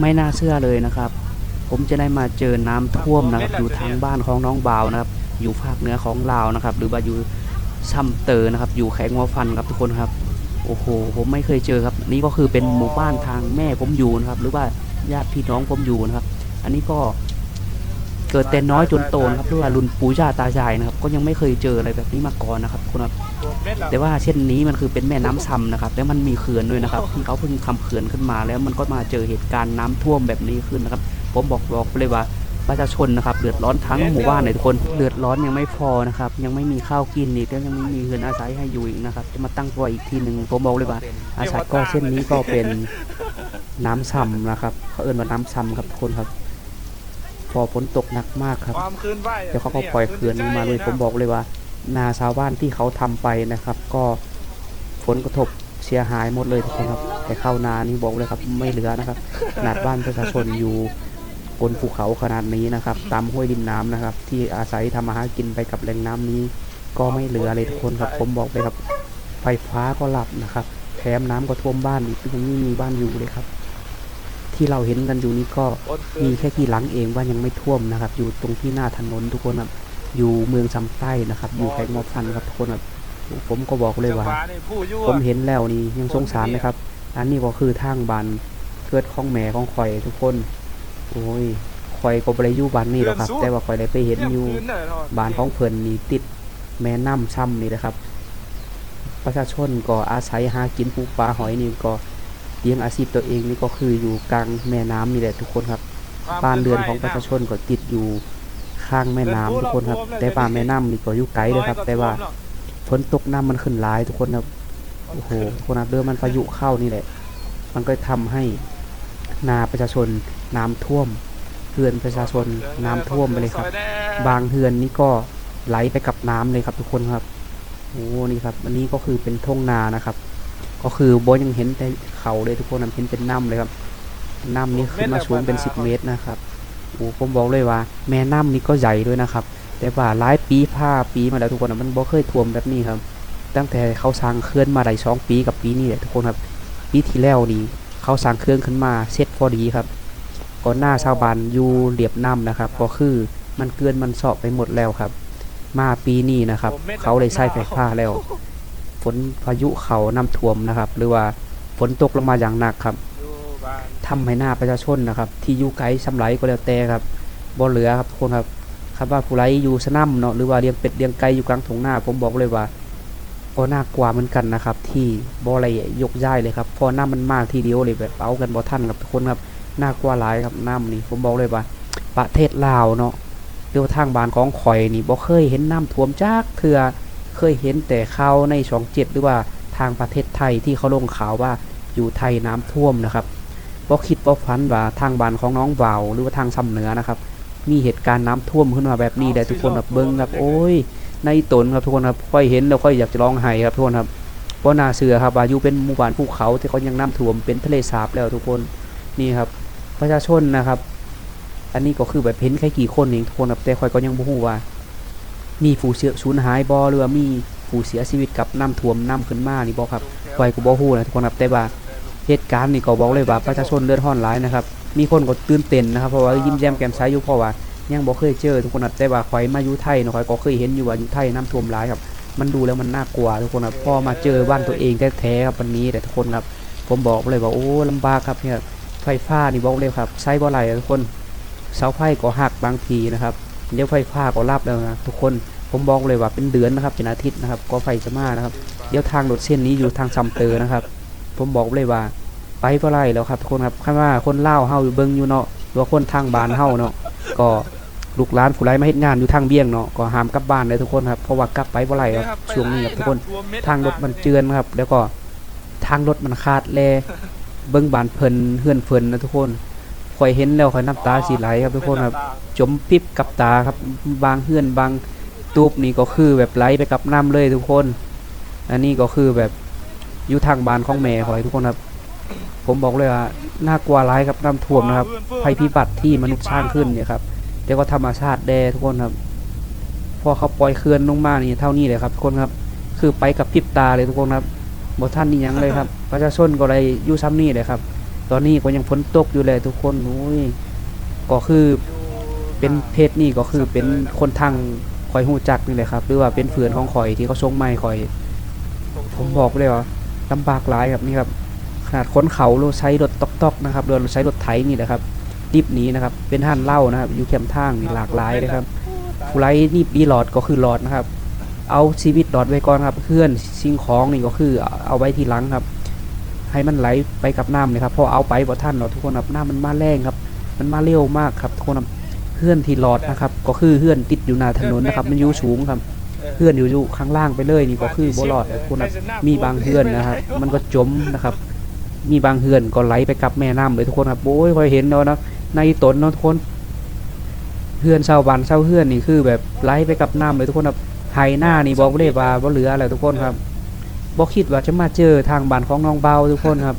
ไม่น่าเชื่อเลยนะครับ ผมจะได้มาเจอน้ำท่วมนะครับ อยู่ทางบ้านของน้องบ่าวนะครับ อยู่ภาคเหนือของลาวนะครับ หรือว่าอยู่ซัมเตอร์นะครับ อยู่แขงวัวฟันครับทุกคนครับ โอ้โห ผมไม่เคยเจอครับ นี่ก็คือเป็นหมู่บ้านทางแม่ผมอยู่นะครับ หรือว่าญาติพี่น้องผมอยู่นะครับ อันนี้ก็ เกิดแต่น้อยจนโตนะครับหรือว่ารุ่นปู่ย่าตายายนะครับ ก็ยังไม่เคยเจออะไรแบบนี้มาก่อนนะครับทุกคนครับแต่ว่าเช่นนี้มันคือเป็นแม่น้ำซ้ำนะครับ แล้วมันมีเขื่อนด้วยนะครับที่เขาเพิ่งทำเขื่อนขึ้นมา แล้วมันก็มาเจอเหตุการณ์น้ำท่วมแบบนี้ขึ้นนะครับ ผมบอกบอกเลยว่าประชาชนนะครับเดือดร้อนทั้งหมู่บ้านเลยทุกคนเดือดร้อนยังไม่พอนะครับ ยังไม่มีข้าวกินอีกแล้วยังไม่มีเงินอาศัยให้อยู่อีกนะครับ จะมาตั้งตัวอีกทีหนึ่งผมบอกเลยว่า อาศัยก็เส้นนี้ก็เป็นน้ำซ้ำนะครับเขาเอิ้นว่าน้ำซ้ำครับทุกคนครับ พอฝนตกหนักมากครับ ความคืนไหวเดี๋ยวเขาก็ปล่อยเขื่อนลงมาเลยผมบอกเลยว่า นาชาวบ้านที่เขาทำไปนะครับ ก็ผลกระทบเสียหายหมดเลยทุกคนครับ แต่เข้าวนานี่บอกเลยครับไม่เหลือนะครับขนาดบ้านประชาชนอยู่บนภูเขาขนาดนี้นะครับ ตามห้วยริมน้ำนะครับ ที่อาศัยทำมาหากินไปกับแหล่งน้ำนี้ ก็ไม่เหลือเลยทุกคนครับ ผมบอกเลยครับ ไฟฟ้าก็หลับนะครับแถมน้ำก็ท่วมบ้านอีกยังไม่มีบ้านอยู่เลยครับ ที่เราเห็นกันอยู่นี้ก็มีแค่กี่หลังเองว่ายังไม่ท่วมนะครับ อยู่ตรงที่หน้าถนนทุกคนครับอยู่เมืองซำใต้นะครับ อยู่แขกมอฟันครับทุกคนครับผมก็บอกเลยว่า ผมเห็นแล้วนี่ยังสงสารนะครับ อันนี้ก็คือทางบานเกิดของแม่ของข่อยทุกคน โอ้ยข่อยก็บ่ไปอยู่บ้านนี่หรอกครับ แต่ว่าข่อยได้ไปเห็นอยู่บ้านของเพิ่นนี่ติดแม่น้ำช่ำนี่นะครับ ประชาชนก็อาศัยหากินปูปลาหอยนี่ก็ เลี้ยงอาชีพตัวเองนี่ก็คืออยู่กลางแม่น้ำนี่แหละทุกคนครับบ้านเรือนของประชาชนก็ติดอยู่ข้างแม่น้ำทุกคนครับ แต่บ้านแม่น้ำนี่ก็อยู่ไกลเลยครับ แต่ว่าฝนตกน้ำมันขึ้นหลายทุกคนครับโอ้โหทุกคนครับเดิมมันพายุเข้านี่แหละ มันก็ทำให้นาประชาชนน้ำท่วมเรือนประชาชนน้ำท่วมไปเลยครับ บางเฮือนนี่ก็ไหลไปกับน้ำเลยครับทุกคนครับโอ้นี่ครับ อันนี้ก็คือเป็นทุ่งนานะครับ ก็คือโบยังเห็นแต่เขาเลยทุกคนนะเห็นเป็นน้ำเลยครับน้ำนี่ขึ้นมาสูงเป็นสิบเมตรนะครับโอ้ผมบอกเลยว่า แม่น้ำนี่ก็ใหญ่ด้วยนะครับ แต่ว่าหลายปีผ้าปีมาแล้วทุกคนนะมันบ่เคยท่วมแบบนี้ครับ ตั้งแต่เขาสร้างเขื่อนมาได้สองปีกับปีนี้แหละทุกคนครับปีที่แล้วนี่เขาสร้างเครื่องขึ้นมาเสร็จพอดีครับก่อนหน้าชาวบ้านอยู่เรียบน้ำนะครับก็คือมันเกลือนมันสอบไปหมดแล้วครับ มาปีนี้นะครับ เขาเลยใช้ไฟฟ้าแล้ว ฝนพายุเขาน้ำท่วมนะครับ หรือว่าฝนตกลงมาอย่างหนักครับทำให้หน้าประชาชนนะครับ ที่อยู่ไกลสำไรก็แล้วแต่ครับบ่เหลือครับทุกคนครับครับว่าผู้ไรอยู่สนัมเนาะหรือว่าเลี้ยงเป็ดเลี้ยงไก่อยู่กลางทุ่งนาผมบอกเลยว่าก็น่ากลัวเหมือนกันนะครับ ที่บ่อะไรยกย้ายเลยครับพอหน้ามันมากทีเดียวเลยแบบเอากันบ่ทันครับทุกคนครับน่ากลัวหลายครับน้ำนี่ผมบอกเลยว่า ประเทศลาวเนาะเรียกว่าทางบ้านของข่อยนี่บ่เคยเห็นน้ำท่วมจากเถื่อ เคยเห็นแต่ข่าวในช่องเจ็ดหรือว่าทางประเทศไทยที่เขาลงข่าวว่าอยู่ไทยน้ำท่วมนะครับบ่คิดบ่ฝันว่าทางบ้านของน้องบ่าวหรือว่าทางซ้ำเหนือนะครับ มีเหตุการณ์น้ำท่วมขึ้นมาแบบนี้ได้ทุกคนแบบเบิ้งครับโอ้ย ในตนครับทุกคนครับค่อยเห็นแล้วค่อยอยากจะร้องไห้ครับทุกคนครับเพราะนาเสือครับว่ายู่เป็นหมู่บ้านภูเขาที่เขายังน้ำท่วมเป็นทะเลสาบแล้วทุกคนนี่ครับ ประชาชนนะครับ อันนี้ก็คือแบบเห็นแค่กี่คนเองทุกคนครับแต่ค่อยก็ยังบ่ฮู้ว่า มีผู้เสียสูญหายบ่หรือว่ามีผู้เสียชีวิตกับน้ำท่วมน้ำขึ้นมานี่บ่ครับค่อยก็บ่ฮู้นะทุกคนครับแต่ว่าเหตุการณ์นี่ก็บอกเลยว่าประชาชนเลือดร้อนหลายนะครับมีคนก็ตื่นเต้นนะครับเพราะว่ายิ้มแย้มแจ่มใสอยู่เพราะว่ายังบ่เคยเจอทุกคนครับแต่ว่าข่อยมาอยู่ไทยนะข่อยก็เคยเห็นอยู่ว่าอยู่ไทยน้ำท่วมหลายครับมันดูแล้วมันน่ากลัวทุกคนครับพอมาเจอบ้านตัวเองแท้ๆครับวันนี้แต่ทุกคนครับผมบอกเลยว่าโอ้ลำบากครับเนี่ยไฟฟ้านี่บอกเลยครับใช้บ่ไหลทุกคนเสาไฟก็หักบางทีนะครับ เดี๋ยวไฟฟ้าก็รับแล้วนะทุกคนผมบอกเลยว่าเป็นเดือนนะครับเป็นอาทิตย์นะครับก็ไฟจะมานะครับเดี๋ยวทางรถเส้นนี้อยู่ทางซัมเตอร์นะครับ ผมบอกเลยว่าไปบ่ไรแล้วครับทุกคนครับคำว่าคนเล่าวเฮาอยู่เบิ่งอยู่เนาะหรือว่าคนทางบ้านเฮาเนาะก็ลูกหลานผู้ไรมาเฮ็ดงานอยู่ทางเบี้ยงเนาะก็ห้ามกลับบ้านเลยทุกคนครับเพราะว่ากลับไปบ่ไรครับช่วงนี้ครับทุกคนทางรถมันเจือนครับ แล้วก็ทางรถมันขาดแลเบิ่งบ้านเพิ่นเฮือนเพิ่นนะทุกคน ข่อยเห็นแล้วข่อยน้ำตาสิไหลครับทุกคนครับจมปิบกับตาครับบางเฮือนบางตูบนี่ก็คือแบบไหลไปกับน้ำเลยทุกคน อันนี้ก็คือแบบอยู่ทางบ้านของแม่ข่อยทุกคนครับ ผมบอกเลยว่าน่ากลัวร้ายครับน้ำท่วมนะครับภัยพิบัติที่มนุษย์สร้างขึ้นเนี่ยครับแต่ก็ธรรมชาติแดทุกคนครับ พอเขาปล่อยเขื่อนลงมานี่เท่านี้เลยครับทุกคนครับ คือไปกับพริบตาเลยทุกคนครับบท่านนี่ยังเลยครับ ประชาชนก็เลยอยู่ซ้ำนี่เลยครับ ตอนนี้ก็ยังฝนตกอยู่เลยทุกคนอุ้ยก็คือเป็นเพศนี่ก็คือเป็นคนทางคอยหูจักนี่แหละครับ หรือว่าเป็นเพื่อนของข่อยที่เขาส่งไม้ข่อย ผมบอกเลยว่าลำบากหลายครับนี่ครับขนาดค้นเขาเราใช้รถตอกๆนะครับเราใช้รถไถนี่แหละครับดิบนี้นะครับ เป็นท่านเล่านะครับ อยู่แคมป์ทางนี่หลากหลายเลยครับผู้ไรนี่ปีหลอดก็คือหลอดนะครับ เอาชีวิตหลอดไว้ก่อนครับเพื่อนสิ่งของนี่ก็คือเอาไว้ทีหลังครับ ให้มันไหลไปกับน้ำเลยครับพอเอาไปบ่ท่านเนาะทุกคนครับน้ำมันมาแรงครับ มันมาเร็วมากครับทุกคนครับเพื่อนที่หลอดนะครับ ก็คือเพื่อนติดอยู่หน้าถนนนะครับ มันอยู่สูงครับเพื่อนอยู่อยู่ข้างล่างไปเลยนี่ก็คือบ่รอดทุกคนครับมีบางเฮือนนะครับมันก็จมนะครับ มีบางเฮือนก็ไหลไปกับแม่น้ำเลยทุกคนครับโอ้ยคอยเห็นเนาะนะในตนเนาะทุกคนเฮือนชาวบ้านชาวเฮือนนี่คือแบบไหลไปกับน้ำเลยทุกคนครับไฮหน้านี่บอกบ่ได้ว่าบ่เหลืออะไรทุกคนครับ บ่คิดว่าจะมาเจอทางบ้านของน้องเบาทุกคนครับ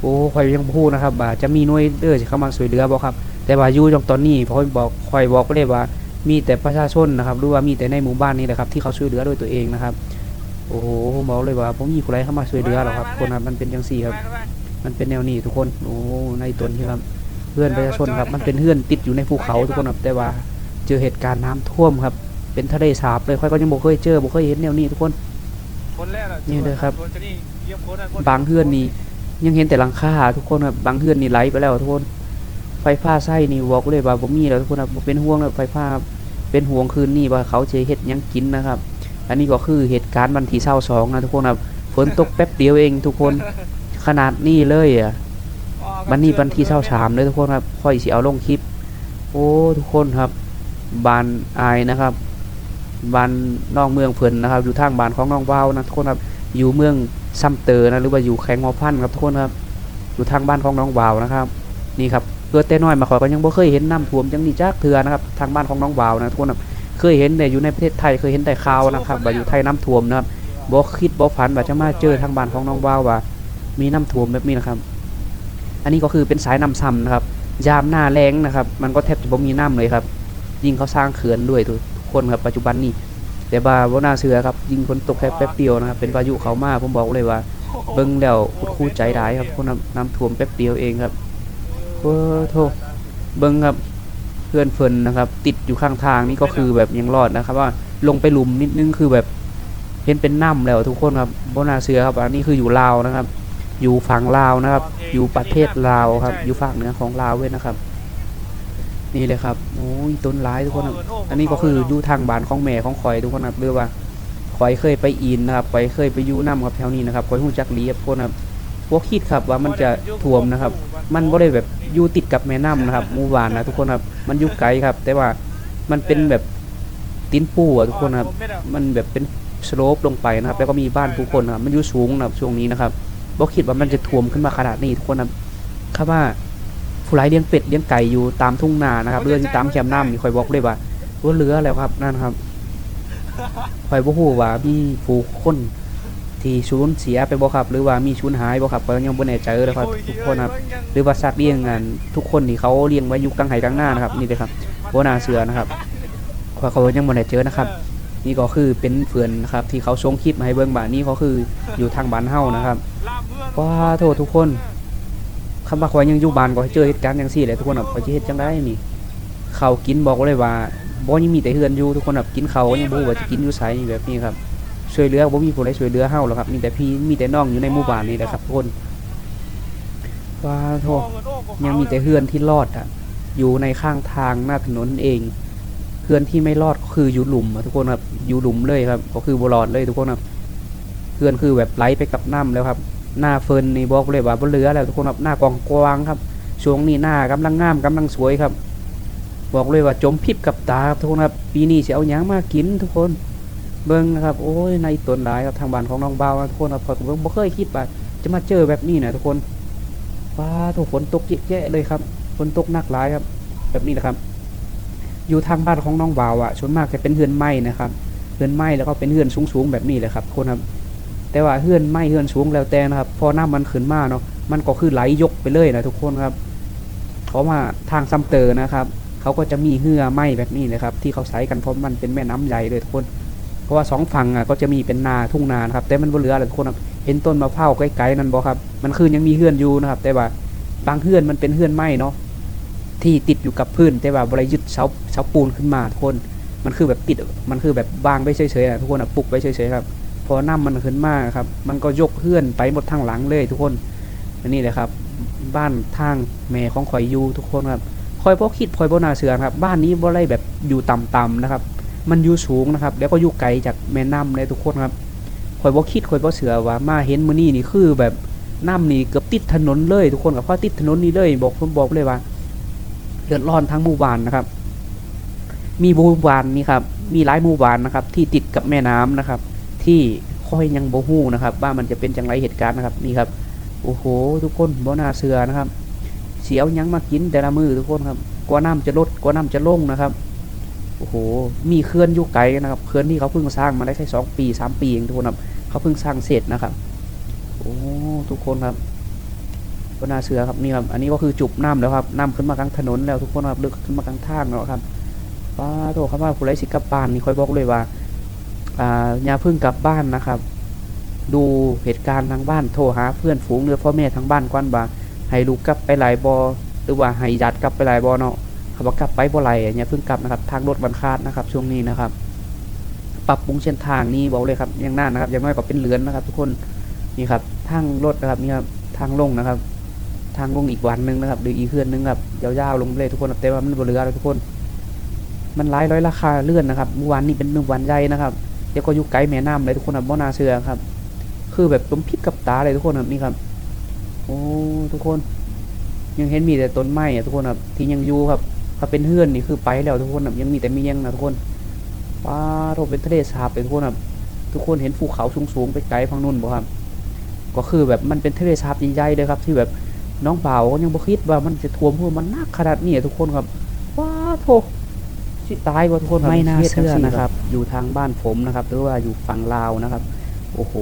โอ้คอยยังพูดนะครับว่าจะมีหน่วยเด้อจะเข้ามาช่วยเหลือบ่ครับ แต่ว่าอยู่ตรงตอนนี้พอยบอกคอยบอกบ่ได้ว่า มีแต่ประชาชนนะครับหรือว่ามีแต่ในหมู่บ้านนี่แหละครับที่เขาช่วยเหลือด้วยตัวเองนะครับ โอ้โหผมบอกเลยว่าผมมีคนไรเข้ามาช่วยเหลือหรอกครับคนครับมันเป็นจังซี่ครับ มันเป็นแนวนี้ทุกคนโอ้ในตนที่ครับเพื่อนประชาชนครับมันเป็นเพื่อนติดอยู่ในภูเขาทุกคนครับแต่ว่าเจอเหตุการณ์น้ำท่วมครับ เป็นทะเลสาบเลยค่อยก็ยังบ่เคยเจอบ่เคยเห็นแนวนี้ทุกคน นี่เลยครับบางเพื่อนนี่ยังเห็นแต่หลังคาทุกคนครับบางเพื่อนนี่ไหลไปแล้วทุกคน ไฟฟ้าใส้นี่บอกเลยว่าบ่มีแล้วทุกคนครับบ่เป็นห่วงแล้วไฟฟ้าครับเป็นห่วงคืนนี้ว่าเขาจะเฮ็ดหยังกินนะครับ อันนี้ก็คือเหตุการณ์วันที่22นะทุกคนครับฝนตกแป๊บเดียวเองทุกคนขนาดนี้เลยอะวันนี้วันที่เช้าสามเลยทุกคนครับค่อยสิเอาลงคลิป โอ้ทุกคนครับบานอายนะครับ บ้านนอกเมืองเพิ่นนะครับ อยู่ทางบ้านของน้องว่าวนะทุกคนครับอยู่เมืองซัมเตอร์นะหรือว่าอยู่แข้งมอพันครับทุกคนครับอยู่ทางบ้านของน้องวาวนะครับ นี่ครับเพื่อแต่น้อยมาขอก็ยังบ่เคยเห็นน้ำท่วมจังนี่จักเทือนะครับทางบ้านของน้องวาวนะทุกคนครับเคยเห็นแต่อยู่ในประเทศไทยเคยเห็นแต่ข่าวนะครับว่าอยู่ไทยน้ำท่วมนะครับบ่คิดบ่ฝันว่าจะมาเจอทางบ้านของน้องวาวว่า มีน้ำท่วมแบบนี้นะครับ อันนี้ก็คือเป็นสายน้ำซ้ำนะครับยามหน้าแรงนะครับ มันก็แทบจะบ่มีน้ำเลยครับ ยิ่งเขาสร้างเขื่อนด้วยทุก คนครับปัจจุบันนี้ แต่ว่าบ่น่าเชื่อครับยิงฝนตกแค่แป๊บเดียวนะครับเป็นพายุเขามาผมบอกเลยว่า เบิ่งแล้วอุดคู่ใจร้ายครับคนน้ำน้ำท่วมแป๊บเดียวเองครับโอ้โทเบิ่งครับเพื่อนเฟินนะครับ ติดอยู่ข้างทางนี่ก็คือแบบยังรอดนะครับ ว่าลงไปหลุมนิดนึงคือแบบเห็นเป็นน้ำแล้วทุกคนครับบ่น่าเชื่อครับ อันนี้คืออยู่ลาวนะครับ อยู่ฝั่งลาวนะครับ อยู่ประเทศลาวครับ อยู่ฝั่งเหนือของลาวเว้ยนะครับ นี่เลยครับโอ้ยต้นร้ายทุกคนครับอันนี้ก็คืออยู่ทางบ้านของแม่ของข่อยทุกคนครับเรือว่าข่อยเคยไปอินนะครับข่อยเคยไปอยู่น้ำครับแถวนี้นะครับข่อยหูจักลีครับคนครับพวกคิดครับว่ามันจะท่วมนะครับ มันบ่ได้แบบอยู่ติดกับแม่น้ำนะครับหมู่บ้านนะทุกคนครับมันอยู่ไกลครับ แต่ว่ามันเป็นแบบตีนปูอะทุกคนครับมันแบบเป็นสโลปลงไปนะครับ แล้วก็มีบ้านผู้คนนะครับมันอยู่สูงนะครับช่วงนี้นะครับบ่คิดว่ามันจะท่วมขึ้นมาขนาดนี้ทุกคนครับครับว่า ผู้ร้ายเลี้ยงเป็ดเลี้ยงไก่อยู่ตามทุ่งนานะครับเรือที่ตามแคมป์น้ำนี่คอยบอกเลยว่าว่าเรือแล้วครับนั่นครับคอยบ่ฮู้ว่ามีผู้คนที่สูญเสียไปบ่ครับ หรือว่ามีสูญหายบ่ครับก็ยังบ่แน่ใจเลยครับทุกคนครับหรือว่าสัตว์เลี้ยงงานทุกคนที่เขาเลี้ยงไว้อยู่กลางไห่กลางหน้านะครับ นี่เลยครับบ่น่าเชื่อนะครับเพราะเขายังบ่ได้เจอนะครับ นี่ก็คือเป็นเพื่อนนะครับ ที่เขาส่งคลิปมาให้เบิ่งบ่านี่ก็คืออยู่ทางบ้านเฮานะครับว้าโทษทุกคน คำว่าข่อยยังอยู่บ้านก็เจอเหตุการณ์จังซี่แหละทุกคนแบบข่อยสิเฮ็ดจังได้นี่ข้ากินบอกเลยว่าบ่ยังมีแต่เฮือนอยู่ทุกคนแบบกินเขาก็ยังบ่รู้ว่าจะกินอยู่ไสนี่แบบนี้ครับช่วยเหลือบ่มีผู้ใดช่วยเหลือเฮาหรอกครับมีแต่พี่มีแต่น้องอยู่ในหมู่บ้านนี่แหละครับทุกคนว้าโทษยังมีแต่เฮือนที่รอดอะอยู่ในข้างทางหน้าถนนเองเฮือนที่ไม่รอดก็คืออยู่หลุมทุกคนครับอยู่หลุมเลยครับ ก็คือบ่รอดเลยทุกคนครับเฮือนคือแบบไหลไปกับน้ำแล้วครับ หน้าเฟินนี่บอกเลยว่าบ่เหลือแล้วทุกคนครับหน้ากองกวางครับช่วงนี้หน้ากำลังงามกำลังสวยครับ บอกเลยว่าจมพิบกับตาครับทุกคนครับ ปีนี้สิเอาหยังมากินทุกคน เบิ่งนะครับโอ้ยในตนหลายครับทางบ้านของน้องเบาะทุกคนครับผมบ่เคยคิดว่าจะมาเจอแบบนี้นะทุกคนว้าทุกฝนตกเยอะแยะเลยครับฝนตกหนักหลายครับ แบบนี้นะครับ อยู่ทางบ้านของน้องเบาอะส่วนมากจะเป็นเฮือนไม้นะครับเฮือนไม้แล้วก็เป็นเฮือนสูงๆแบบนี้เลยครับทุกคนครับ แต่ว่าเฮือนไม่เฮือนสูงแล้วแต่นะครับ พอน้ำมันขึ้นมาเนาะมันก็คือไหลยกไปเลยนะทุกคนครับเขามาทางซัมเตอร์นะครับเขาก็จะมีเหือไหม้แบบนี้นะครับ ที่เขาใช้กันเพราะมันเป็นแม่น้ำใหญ่เลยทุกคน เพราะว่าสองฝั่งอะก็จะมีเป็นนาทุ่งนานครับ แต่มันบ่เหลืออะไรทุกคนเห็นต้นมะพร้าวไกลๆนั่นบ่ครับ มันคือยังมีเฮือนอยู่นะครับ แต่ว่าบางเฮือนมันเป็นเฮือนไม้เนาะที่ติดอยู่กับพื้น แต่ว่าบริยึดเสาเสาปูนขึ้นมาทุกคน มันคือแบบติดมันคือแบบวางไว้เฉยๆอะทุกคนอะปลุกไว้เฉยๆครับ อน้ำมันขึ้นมากครับ มันก็ยกเฮือนไปหมดทางหลังเลยทุกคนอันนี้แหละครับ บ้านทางแม่ของข่อยอยู่ทุกคนครับคอยพอคิดคอยโบนาเสือครับ บ้านนี้บ่ได้แบบอยู่ต่ำๆนะครับ มันอยู่สูงนะครับ แล้วก็อยู่ไกลจากแม่น้ำเลยทุกคนครับคอยบ่คิดคอยบ่เสือว่ามาเห็นมือนี้นี่คือแบบน้ำนี่เกือบติดถนนเลยทุกคนกับพอติดถนนนี่เลยบอกผมบอกเลยว่าเดือดร้อนทั้งหมู่บ้านนะครับ มีหมู่บ้านนี่ครับ มีหลายหมู่บ้านนะครับ ที่ติดกับแม่น้ำนะครับ ที่ค่อยยังบ่ฮู้นะครับ ว่ามันจะเป็นจังไรเหตุการณ์นะครับนี่ครับโอ้โหทุกคนบ่น่าเสือนะครับเสียวยังมากินแต่ละมือทุกคนครับกว่าน้ำจะลดกว่าน้ำจะลงนะครับโอ้โหมีเคลื่อนยุไกลนะครับเคลื่อนที่เขาเพิ่งสร้างมาได้แค่สองปีสามปีเองทุกคนครับเขาเพิ่งสร้างเสร็จนะครับโอ้ทุกคนครับบ่น่าเสือครับนี่ครับอันนี้ก็คือจุบน้ำแล้วครับน้ำขึ้นมากลางถนนแล้วทุกคนครับลึกขึ้นมากลางทางแล้วครับป้าโตคำว่าผู้ไรสิกลับบ้านนี่ค่อยบอกเลยว่า อ่าย่าเพิ่งกลับบ้านนะครับ ดูเหตุการณ์ทางบ้านโทรหาเพื่อนฝูงหรือพ่อแม่ทางบ้านก่อนว่าให้ลูกกลับไปหลายบอหรือว่าให้ญาติกลับไปหลายบอเนาะเขาบอกกลับไปบ่ไหลอย่าเพิ่งกลับนะครับ ทางรถบันคาดนะครับ ช่วงนี้นะครับ ปรับปรุงเส้นทางนี้บอกเลยครับยังน่านะครับยังน้อยกว่าเป็นเหลือนนะครับ ทุกคนนี่ครับทางรถนะครับนี่ครับทางลงนะครับ ทางลงอีกวันหนึงนะครับหรืออีกเพื่อนหนึงครับยาวๆลงเลยทุกคนครับแต่ว่ามันบเรือเลยทุกคน มันหลายร้อยราคาเลื่อนนะครับเมื่อวานนี้เป็นหนึ่งวันใหญ่นะครับ เดี๋ยวก็อยู่ไกลแม่น้ำเลยทุกคนครับบ่นาเชื่อครับ คือแบบผมพิษกับตาเลยทุกคนครับนี่ครับ โอ้ทุกคน ยังเห็นมีแต่ต้นไม้อะทุกคนครับที่ยังอยู่ครับถ้าเป็นเฮือนนี่คือไปแล้วทุกคนครับยังมีแต่เมียงนะทุกคนว้าโรเป็นทะเลสาบเลยทุกคนครับทุกคนเห็นภูเขาสูงๆไปไกลฝั่งนู้นบ่ครับ ก็คือแบบมันเป็นทะเลสาบใหญ่ๆเลยครับ ที่แบบน้องเบาก็ยังบ่คิดว่ามันจะท่วมเพราะมันนักขนาดนี้ทุกคนครับว้าโถ สิตายกว่าทุกคนครับไม่น่าฮ็ดจังเชื่อซี้นะครับ อยู่ทางบ้านผมนะครับ หรือว่าอยู่ฝั่งลาวนะครับ โอ้โห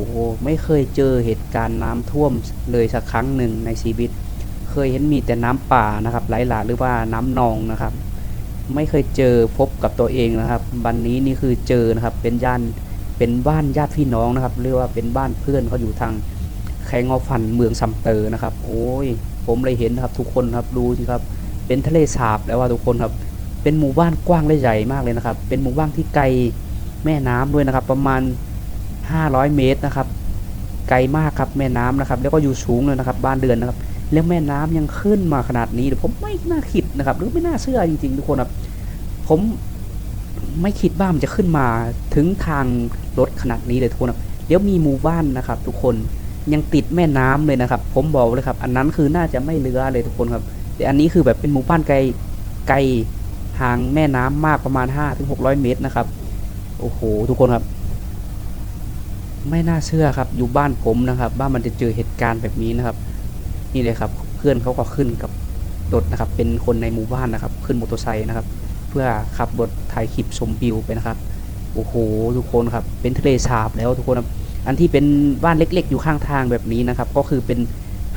ไม่เคยเจอเหตุการณ์น้ำท่วมเลยสักครั้งหนึ่งในชีวิต เคยเห็นมีแต่น้ำป่านะครับ ไหลหลากหรือว่าน้ำนองนะครับ ไม่เคยเจอพบกับตัวเองนะครับ วันนี้นี่คือเจอนะครับ เป็นย่านเป็นบ้านญาติพี่น้องนะครับเรียกว่าเป็นบ้านเพื่อนเขาอยู่ทางแคงอฟันเมืองซัมเตอร์นะครับ โอ้ย ผมเลยเห็นนะครับ ทุกคนครับดูสิครับ เป็นทะเลสาบแล้วว่าทุกคนครับ เป็นหมู่บ้านกว้างและใหญ่มากเลยนะครับ เป็นหมู่บ้านที่ไกลแม่น้ำด้วยนะครับ ประมาณ 500 เมตรนะครับ ไกลมากครับแม่น้ำนะครับ แล้วก็อยู่สูงเลยนะครับ บ้านเดือนนะครับ แล้วแม่น้ำยังขึ้นมาขนาดนี้เดี๋ยวผมไม่น่าคิดนะครับ หรือไม่น่าเชื่อจริง ๆ ทุกคนครับ ผมไม่คิดว่ามันจะขึ้นมาถึงทางรถขนาดนี้เลยทุกคนครับเดี๋ยวมีหมู่บ้านนะครับ ทุกคนยังติดแม่น้ำเลยนะครับ ผมบอกเลยครับ อันนั้นคือน่าจะไม่เลือเลยทุกคนครับ แต่อันนี้คือแบบเป็นหมู่บ้านไกลไกล ห่างแม่น้ำมากประมาณ5ถึง600 เมตรนะครับ โอ้โห ทุกคนครับ ไม่น่าเชื่อครับ อยู่บ้านผมนะครับว่านมันจะเจอเหตุการณ์แบบนี้นะครับ นี่เลยครับ เพื่อนเขาก็ขึ้นกับรถนะครับ เป็นคนในหมู่บ้านนะครับ ขึ้นมอเตอร์ไซค์นะครับ เพื่อขับรถถ่ายคลิปชมวิวไปนะครับ โอ้โห ทุกคนครับ เป็นทะเลสาบแล้วทุกคนครับ อันที่เป็นบ้านเล็ก ๆ อยู่ข้างทางแบบนี้นะครับ ก็คือเป็น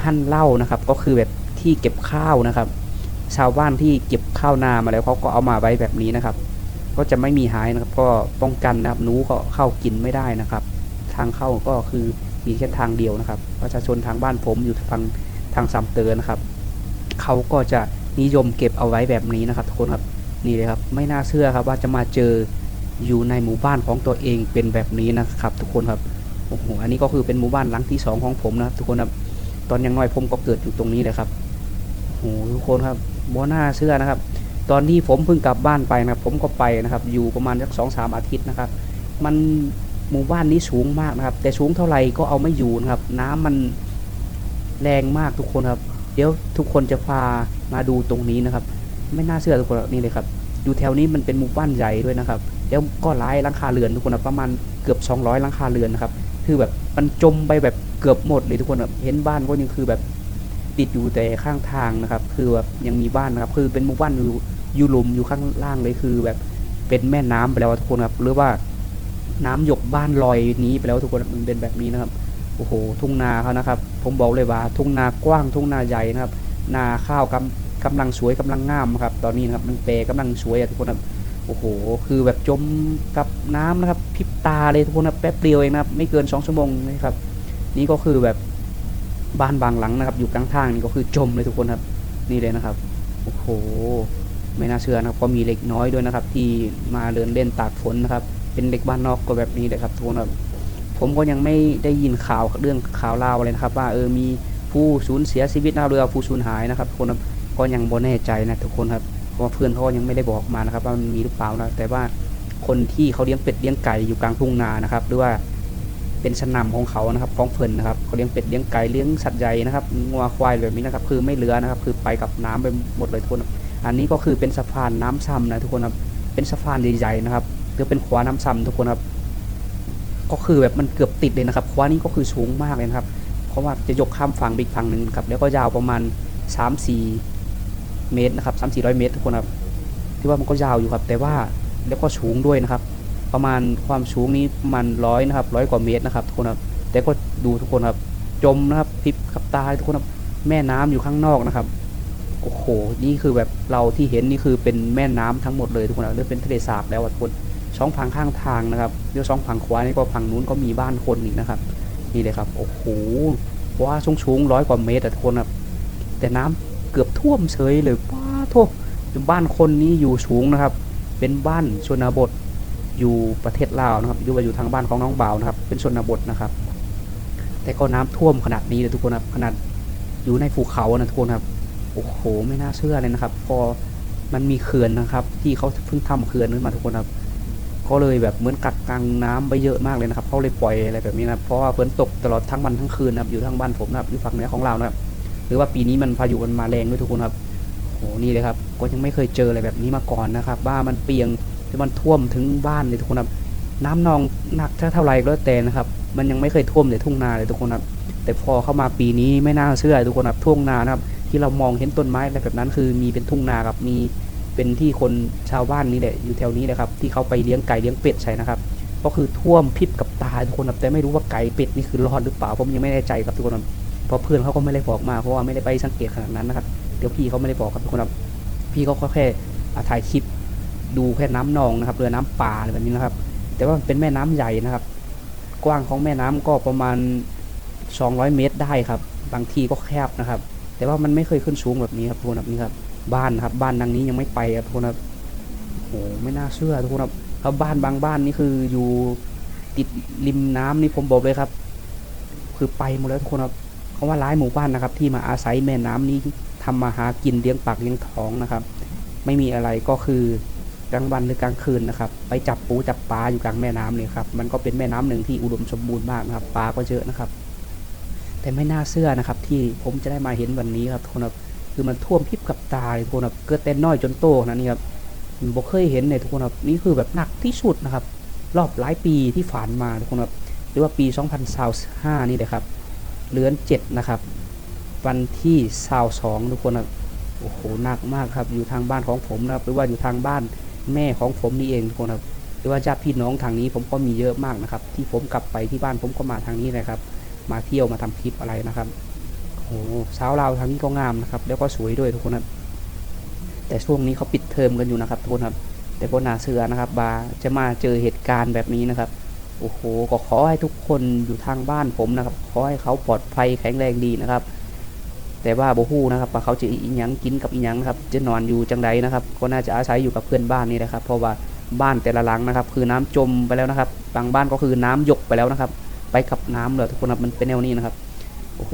หั่นเหล้านะครับ ก็คือแบบที่เก็บข้าวนะครับ ชาวบ้านที่เก็บข้าวนามาแล้วเขาก็เอามาไว้แบบนี้นะครับ ก็จะไม่มีหายนะครับก็ป้องกันนะครับหนูก็เข้ากินไม่ได้นะครับ ทางเข้าก็คือมีแค่ทางเดียวนะครับ ประชาชนทางบ้านผมอยู่ทางทางซัมเตอร์นะครับเขาก็จะนิยมเก็บเอาไว้แบบนี้นะครับทุกคนครับนี่เลยครับไม่น่าเชื่อครับว่าจะมาเจออยู่ในหมู่บ้านของตัวเองเป็นแบบนี้นะครับ ทุกคนครับโอ้โหอันนี้ก็คือเป็นหมู่บ้านหลังที่สองของผมนะครับ ทุกคนครับตอนยังน้อยผมก็เกิดอยู่ตรงนี้เลยครับโอ้โหทุกคนครับ บน่าเชื่อนะครับ ตอนที่ผมเพิ่งกลับบ้านไปนะครับ ผมก็ไปนะครับ อยู่ประมาณสักสองสามอาทิตย์นะครับ มันหมู่บ้านนี้สูงมากนะครับ แต่สูงเท่าไหร่ก็เอาไม่อยู่นะครับ น้ำมันแรงมากทุกคนครับ เดี๋ยวทุกคนจะพามาดูตรงนี้นะครับ ไม่น่าเชื่อทุกคนนี่เลยครับ อยู่แถวนี้มันเป็นหมู่บ้านใหญ่ด้วยนะครับ แล้วก็หลายลังคาเรือนทุกคนครับประมาณเกือบ 200ลังคาเรือนนะครับ คือแบบมันจมไปแบบเกือบหมดเลยทุกคนแบบเห็นบ้านก็ยังคือแบบ ติดอยู่แต่ข้างทางนะครับ คือแบบยังมีบ้านนะครับ คือเป็นหมู่บ้านอยู่อยู่หลุมอยู่ข้างล่างเลยคือแบบเป็นแม่น้ำไปแล้วทุกคนครับหรือว่าน้ำหยกบ้านลอยนี้ไปแล้วทุกคนมันเป็นแบบนี้นะครับโอ้โหทุ่งนาเขานะครับ ผมบอกเลยว่าทุ่งนากว้างทุ่งนาใหญ่นะครับ นาข้าวกำกำลังสวยกำลังงามครับ ตอนนี้นะครับมันเปรกำลังสวยอะทุกคนครับโอ้โห คือแบบจมกับน้ำนะครับพิบตาเลยทุกคนครับแป๊บเดียวเองนะครับ ไม่เกินสองชั่วโมงนะครับ นี่ก็คือแบบ บ้านบางหลังนะครับ อยู่กลางทางนี่ก็คือจมเลยทุกคนครับ นี่เลยนะครับ โอ้โห ไม่น่าเชื่อนะครับ ก็มีเล็กน้อยด้วยนะครับ ที่มาเดินเล่นตากฝนนะครับ เป็นเด็กบ้านนอกก็แบบนี้เลยครับทุกคนครับ ผมก็ยังไม่ได้ยินข่าวเรื่องข่าวเล่าอะไรนะครับ ว่าเออ มีผู้สูญเสียชีวิตนะครับหรือว่าผู้สูญหายนะครับทุกคนครับก็ยังบ่แน่ใจนะทุกคนครับ เพราะเพื่อนเขาก็ยังไม่ได้บอกมานะครับ ว่ามันมีหรือเปล่านะ แต่ว่าคนที่เขาเลี้ยงเป็ดเลี้ยงไก่อยู่กลางทุ่งนานะครับ หรือว่า เป็นชนำของเขานะครับของเพิ่นนะครับเขาเลี้ยงเป็ดเลี้ยงไก่เลี้ยงสัตว์ใหญ่นะครับงัวควายแบบนี้นะครับ คือไม่เหลือนะครับ คือไปกับน้ำไปหมดเลยทุกคน อันนี้ก็คือเป็นสะพานน้ำซ้ำนะทุกคนครับเป็นสะพานใหญ่ๆนะครับหรือเป็นขวาน้ำซ้ำทุกคนครับก็คือแบบมันเกือบติดเลยนะครับขวานี้ก็คือสูงมากเลยนะครับเพราะว่าจะยกข้ามฝั่งไปอีกฝั่งหนึ่งครับแล้วก็ยาวประมาณ 3-4 เมตรนะครับ3 4 0 0 เมตร ทุกคนครับที่ว่ามันก็ยาวอยู่ครับ แต่ว่าแล้วก็สูงด้วยนะครับ ประมาณความสูงนี้มันร้อยนะครับร้อยกว่าเมตรนะครับทุกคนครับแต่ก็ดูทุกคนครับ จมนะครับพิบกับตาทุกคนครับแม่น้ำอยู่ข้างนอกนะครับโอ้โหนี่คือแบบเราที่เห็นนี่คือเป็นแม่น้ำทั้งหมดเลยทุกคนครับหรือเป็นทะเลสาบแล้วทุกคนช่องฝั่งข้างทางนะครับเดี๋ยวช่องฝั่งขวานี่ก็ฝั่งนู้นก็มีบ้านคนอีกนะครับ นี่เลยครับโอ้โหว่าสูงสูงร้อยกว่าเมตรทุกคนครับแต่น้ำเกือบท่วมเฉยเลยป้าโทษบ้านคนนี้อยู่สูงนะครับ เป็นบ้านชนบท อยู่ประเทศลาวนะครับอยู่ว่าอยู่ทางบ้านของน้องบ่าวนะครับ เป็นชนบทนะครับ แต่ก็น้ำท่วมขนาดนี้เลยทุกคนครับขนาดอยู่ในภูเขานะทุกคนครับโอ้โหไม่น่าเชื่อเลยนะครับ พอมันมีเขื่อนนะครับ ที่เขาเพิ่งทำเขื่อนขึ้นมาทุกคนครับก็เลยแบบเหมือนกักกังน้ำไปเยอะมากเลยนะครับเขาเลยปล่อยอะไรแบบนี้นะเพราะว่าฝนตกตลอดทั้งวันทั้งคืนนะครับอยู่ทางบ้านผมนะครับอยู่ฝั่งเหนือของเรานะครับหรือว่าปีนี้มันพายุมันมาแรงด้วยทุกคนครับโอ้โหนี่เลยครับก็ยังไม่เคยเจออะไรแบบนี้มาก่อนนะครับ ว่ามันเปียง ที่มันท่วมถึงบ้านเลยทุกคนครับ น้ำนองหนักเท่าไรก็แล้วแต่นะครับ มันยังไม่เคยท่วมเลยทุ่งนาเลยทุกคนครับ แต่พอเข้ามาปีนี้ไม่น่าเชื่อทุกคนครับทุ่งนานะครับ ที่เรามองเห็นต้นไม้อะไรแบบนั้น คือมีเป็นทุ่งนากับมีเป็นที่คนชาวบ้านนี่แหละอยู่แถวนี้แหละครับ ที่เขาไปเลี้ยงไก่เลี้ยงเป็ดใช่นะครับ ก็คือท่วมพิบกับตาทุกคนครับแต่ไม่รู้ว่าไก่เป็ดนี่คือรอดหรือเปล่าผมยังไม่แน่ใจครับทุกคนครับเพราะเพื่อนเขาก็ไม่ได้บอกมาเพราะว่าไม่ได้ไปสังเกตขนาดนั้นนะครับเดี๋ยวพี่เขาไม่ได้บอกครับทุกคนครับพี่เขาแค่ถ่ายคลิป ดูแค่น้ำนองนะครับเรือน้ำป่าอะไรแบบนี้นะครับ แต่ว่ามันเป็นแม่น้ำใหญ่นะครับ กว้างของแม่น้ำก็ประมาณ 200 เมตรได้ครับ บางทีก็แคบนะครับ แต่ว่ามันไม่เคยขึ้นสูงแบบนี้ครับทุกคนครับนี่ครับ บ้านครับ บ้านดังนี้ยังไม่ไปครับทุกคนครับโอ้โหไม่น่าเชื่อทุกคนครับครับบ้านบางบ้านนี่คืออยู่ติดริมน้ำนี่ผมบอกเลยครับ คือไปหมดแล้วทุกคนครับเพราว่าร้ายหมู่บ้านนะครับ ที่มาอาศัยแม่น้ำนี้ทำมาหากินเลี้ยงปากเลี้ยงท้องนะครับ ไม่มีอะไรก็คือ กลางวันหรือกลางคืนนะครับ ไปจับปูจับปลาอยู่กลางแม่น้ำเลยครับ มันก็เป็นแม่น้ำหนึ่งที่อุดมสมบูรณ์มากนะครับ ปลาก็เยอะนะครับ แต่ไม่น่าเชื่อนะครับ ที่ผมจะได้มาเห็นวันนี้ครับทุกคนครับคือมันท่วมพิบกับตาเลยทุกคนครับเกิดแต่น้อยจนโตนะนี่ครับผมเคยเห็นเลยทุกคนครับนี่คือแบบหนักที่สุดนะครับ รอบหลายปีที่ผ่านมาทุกคนครับหรือว่าปี 2025นี่เลยครับเลือน7นะครับ วันที่22ทุกคนครับโอ้โหหนักมากครับอยู่ทางบ้านของผมนะครับหรือว่าอยู่ทางบ้าน แม่ของผมนี่เองทุกคนครับหรือว่าญาติพี่น้องทางนี้ผมก็มีเยอะมากนะครับ ที่ผมกลับไปที่บ้านผมก็มาทางนี้นะครับ มาเที่ยวมาทำคลิปอะไรนะครับโอ้โหสาวเราวทางนี้ก็งามนะครับ แล้วก็สวยด้วยทุกคนครับ แต่ช่วงนี้เขาปิดเทอมกันอยู่นะครับทุกคนครับ แต่ก็น่าเชื่อนะครับบาจะมาเจอเหตุการณ์แบบนี้นะครับโอ้โหก็ขอให้ทุกคนอยู่ทางบ้านผมนะครับ ขอให้เขาปลอดภัยแข็งแรงดีนะครับ แต่ว่าโบฮู้นะครับว่าเขาจะอีหยังกินกับอีหยังนะครับจะนอนอยู่จังใดนะครับ ก็น่าจะอาศัยอยู่กับเพื่อนบ้านนี่นะครับ เพราะว่าบ้านแต่ละหลังนะครับ คือน้ำจมไปแล้วนะครับ บางบ้านก็คือน้ำยกไปแล้วนะครับ ไปกับน้ำเลยทุกคนครับมันเป็นแนวนี้นะครับโอ้โห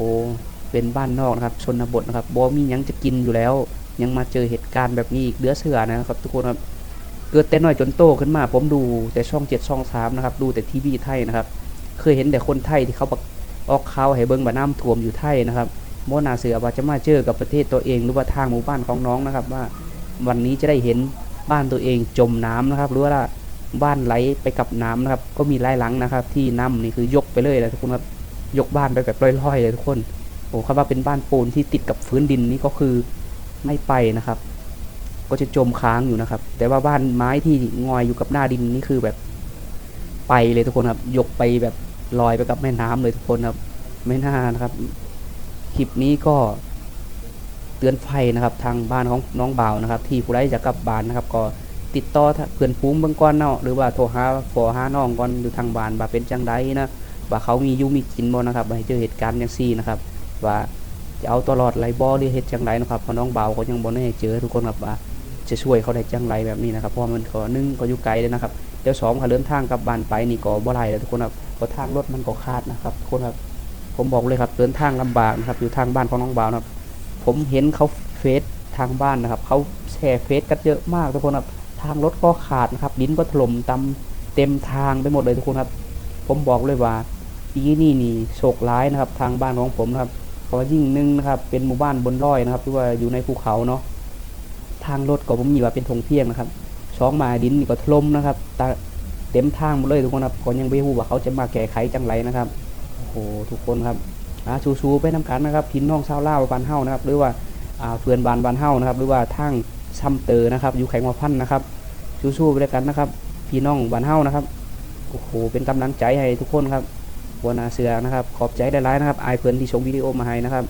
เป็นบ้านนอกนะครับ ชนบทนะครับบอมีหยังจะกินอยู่แล้ว ยังมาเจอเหตุการณ์แบบนี้อีกเดือเสือนะครับ ทุกคนครับเกิดแต่น้อยจนโตขึ้นมา ผมดูแต่ช่องเจ็ดช่องสามนะครับ ดูแต่ทีวีไทยนะครับ เคยเห็นแต่คนไทยที่เขาออกข่าวให้เบิ้งบ่าน้ำท่วมอยู่ไทยนะครับ โมนาเสือว่าจะมาเจอกับประเทศตัวเองหรือว่าทางหมู่บ้านของน้องนะครับ ว่าวันนี้จะได้เห็นบ้านตัวเองจมน้ำนะครับ หรือว่าบ้านไหลไปกับน้ำนะครับ ก็มีหลายหลังนะครับ ที่น้ำนี่คือยกไปเลยนะทุกคนครับยกบ้านไปแบบลอยๆเลยทุกคนโอ้คำว่าเป็นบ้านปูนที่ติดกับพื้นดินนี่ก็คือไม่ไปนะครับ ก็จะจมค้างอยู่นะครับ แต่ว่าบ้านไม้ที่งอยอยู่กับหน้าดินนี่คือแบบไปเลยทุกคนครับ ยกไปแบบลอยไปกับแม่น้ำเลยทุกคนครับ ไม่น่านะครับ คลิปนี้ก็เตือนภัยนะครับทางบ้านของน้องบ่าวนะครับ ที่ผู้ใดจะกลับบ้านนะครับ ก็ติดต่อเพื่อนฟูงเบื้องก้อนเนาะหรือว่าโทรหาขอหาน้องก่อนอยู่ทางบ้านว่าเป็นจังไดนะว่าเขามียู่มีกินบ่นะครับให้เจอเหตุการณ์อย่างซี่นะครับ ว่าจะเอาตลอดไรบอหรือเฮ็ดจังไรนะครับเพราะน้องเบาก็ยังบ่ได้เจอทุกคนครับว่าจะช่วยเขาได้จังไรแบบนี้นะครับเพราะมันก็หนึ่งก็อยู่ไกลเลยนะครับเดี๋ยวสองค่ะเดินทางกลับบ้านไปนี่ก็บ่ไรแล้วทุกคนครับเพราะทางรถมันก็ขาดนะครับทุกคนครับ ผมบอกเลยครับเดินทางลำบากนะครับอยู่ทางบ้านของน้องเบาวนะครับผมเห็นเขาเฟซทางบ้านนะครับเขาแชร์เฟซกันเยอะมากทุกคนครับทางรถก็ขาดนะครับดินก็ถล่มตำเต็มทางไปหมดเลยทุกคนครับ ผมบอกเลยว่าปีนี้นี่โชคร้ายนะครับ ทางบ้านของผมนะครับเพราะยิ่งนึ่งนะครับเป็นหมู่บ้านบนร้อยนะครับที่ว่าอยู่ในภูเขาเนาะทางรถก็ผมมีว่าเป็นทงเพียงนะครับช่องมาดินก็ถล่มนะครับตเต็มทางหมดเลยทุกคนครับก็ยังไม่รู้ว่าเขาจะมาแก้ไขจังไรนะครับ โอ้โหทุกคนครับอ่าชูๆไปน้ำกันนะครับพินน้องชาวลาบานเฮานะครับ หรือว่าอ่าเพื่อนบานบานเฮานะครับ หรือว่าทั้งซ้ำเตอนะครับ อยู่แข่งมาพันธ์นะครับชูๆไปด้วยกันนะครับพี่น้องบานเฮานะครับโอ้โหเป็นกำลังใจให้ทุกคนครับบัวนาเสือนะครับ ขอบใจได้ร้ายนะครับอายเพื่อนที่ชมวิดีโอมาให้นะครับ